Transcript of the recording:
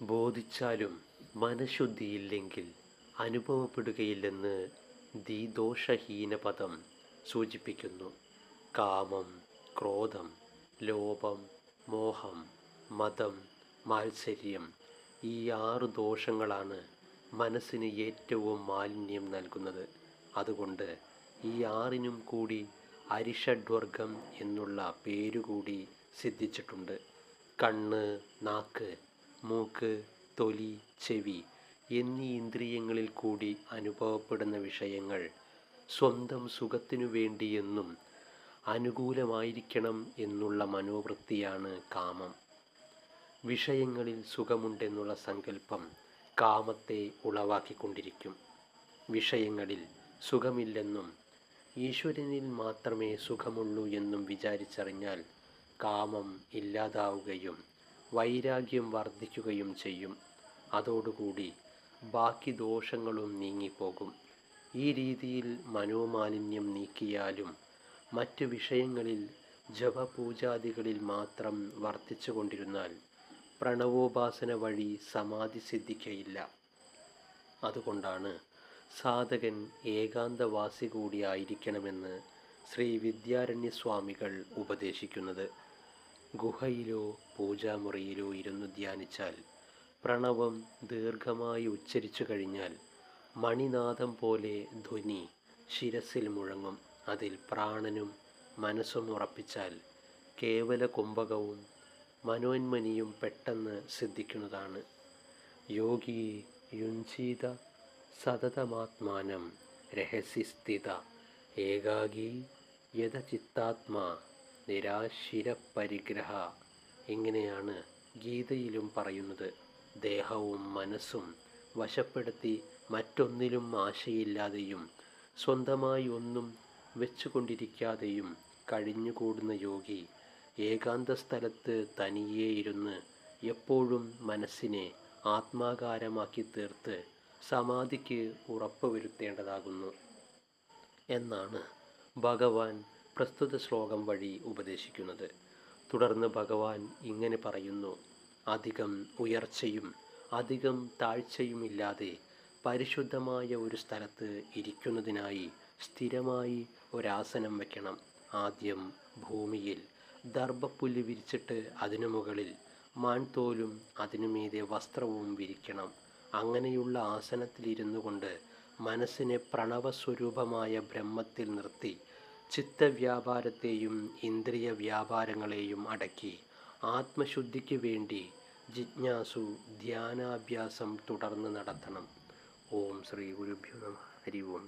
ബോധിച്ചാലും മനഃശുദ്ധിയില്ലെങ്കിൽ അനുഭവപ്പെടുകയില്ലെന്ന് ദീദോഷഹീനപദം സൂചിപ്പിക്കുന്നു. കാമം ക്രോധം ലോപം മോഹം മതം മാത്സര്യം ഈ ആറ് ദോഷങ്ങളാണ് മനസ്സിന് ഏറ്റവും മാലിന്യം നൽകുന്നത്. അതുകൊണ്ട് ഈ ആറിനും കൂടി അരിഷഡ്വർഗം എന്നുള്ള പേരുകൂടി സിദ്ധിച്ചിട്ടുണ്ട്. കണ്ണ് നാക്ക് മൂക്ക് തൊലി ചെവി എന്നീ ഇന്ദ്രിയങ്ങളിൽ കൂടി അനുഭവപ്പെടുന്ന വിഷയങ്ങൾ സ്വന്തം സുഖത്തിനു വേണ്ടിയെന്നും അനുകൂലമായിരിക്കണം എന്നുള്ള മനോവൃത്തിയാണ് കാമം. വിഷയങ്ങളിൽ സുഖമുണ്ടെന്നുള്ള സങ്കല്പം കാമത്തെ ഉളവാക്കിക്കൊണ്ടിരിക്കും. വിഷയങ്ങളിൽ സുഖമില്ലെന്നും ഈശ്വരനിൽ മാത്രമേ സുഖമുള്ളൂ എന്നും വിചാരിച്ചറിഞ്ഞാൽ കാമം ഇല്ലാതാവുകയും വൈരാഗ്യം വർദ്ധിക്കുകയും ചെയ്യും. അതോടുകൂടി ബാക്കി ദോഷങ്ങളും നീങ്ങിപ്പോകും. ഈ രീതിയിൽ മനോമാലിന്യം നീക്കിയാലും മറ്റു വിഷയങ്ങളിൽ ജപപൂജാദികളിൽ മാത്രം വർദ്ധിച്ചു കൊണ്ടിരുന്നാൽ പ്രണവോപാസന വഴി സമാധി സിദ്ധിക്കയില്ല. അതുകൊണ്ടാണ് സാധകൻ ഏകാന്തവാസി കൂടിയായിരിക്കണമെന്ന് ശ്രീ വിദ്യാരണ്യസ്വാമികൾ ഉപദേശിക്കുന്നത്. ഗുഹയിലോ പൂജാമുറിയിലോ ഇരുന്ന് ധ്യാനിച്ചാൽ പ്രണവം ദീർഘമായി ഉച്ചരിച്ചു കഴിഞ്ഞാൽ മണിനാഥം പോലെ ധ്വനി ശിരസിൽ മുഴങ്ങും. അതിൽ പ്രാണനും മനസ്സും ഉറപ്പിച്ചാൽ കേവല കുംഭകവും മനോന്മനിയും പെട്ടെന്ന് സിദ്ധിക്കുന്നതാണ്. യോഗി യുഞ്ചീത സതതമാത്മാനം രഹസ്യസ്ഥിത ഏകാഗി യഥചിത്താത്മാ നിരാശിരപരിഗ്രഹ. ഇങ്ങനെയാണ് ഗീതയിലും പറയുന്നത്? ദേഹവും മനസ്സും വശപ്പെടുത്തി മറ്റൊന്നിലും ആശയില്ലാതെയും സ്വന്തമായി ഒന്നും വെച്ചുകൊണ്ടിരിക്കാതെയും കഴിഞ്ഞുകൂടുന്ന യോഗി ഏകാന്ത സ്ഥലത്ത് തനിയേ ഇരുന്ന് എപ്പോഴും മനസ്സിനെ ആത്മാകാരമാക്കി തീർത്ത് സമാധിക്ക് ഉറപ്പ് വരുത്തേണ്ടതാകുന്നു എന്നാണ് ഭഗവാൻ പ്രസ്തുത ശ്ലോകം വഴി ഉപദേശിക്കുന്നത്. തുടർന്ന് ഭഗവാൻ ഇങ്ങനെ പറയുന്നു അധികം ഉയർച്ചയും അധികം താഴ്ചയുമില്ലാതെ പരിശുദ്ധമായ ഒരു സ്ഥലത്ത് ഇരിക്കുന്നതിനായി സ്ഥിരമായി ഒരാസനം വയ്ക്കണം ആദ്യം ഭൂമിയിൽ ദർഭപ്പുല്ല് വിരിച്ചിട്ട് അതിനു മുകളിൽ മാൻതോലും അതിനുമീതെ വസ്ത്രവും വിരിക്കണം. അങ്ങനെയുള്ള ആസനത്തിലിരുന്നു കൊണ്ട് മനസ്സിനെ പ്രണവസ്വരൂപമായ ബ്രഹ്മത്തിൽ നിർത്തി ചിത്തവ്യാപാരത്തെയും ഇന്ദ്രിയ വ്യാപാരങ്ങളെയും അടക്കി ആത്മശുദ്ധിക്ക് വേണ്ടി ജിജ്ഞാസു ധ്യാനാഭ്യാസം തുടർന്ന് നടത്തണം. ഓം ശ്രീ ഗുരുഭ്യോ നമ. ഹരി ഓം.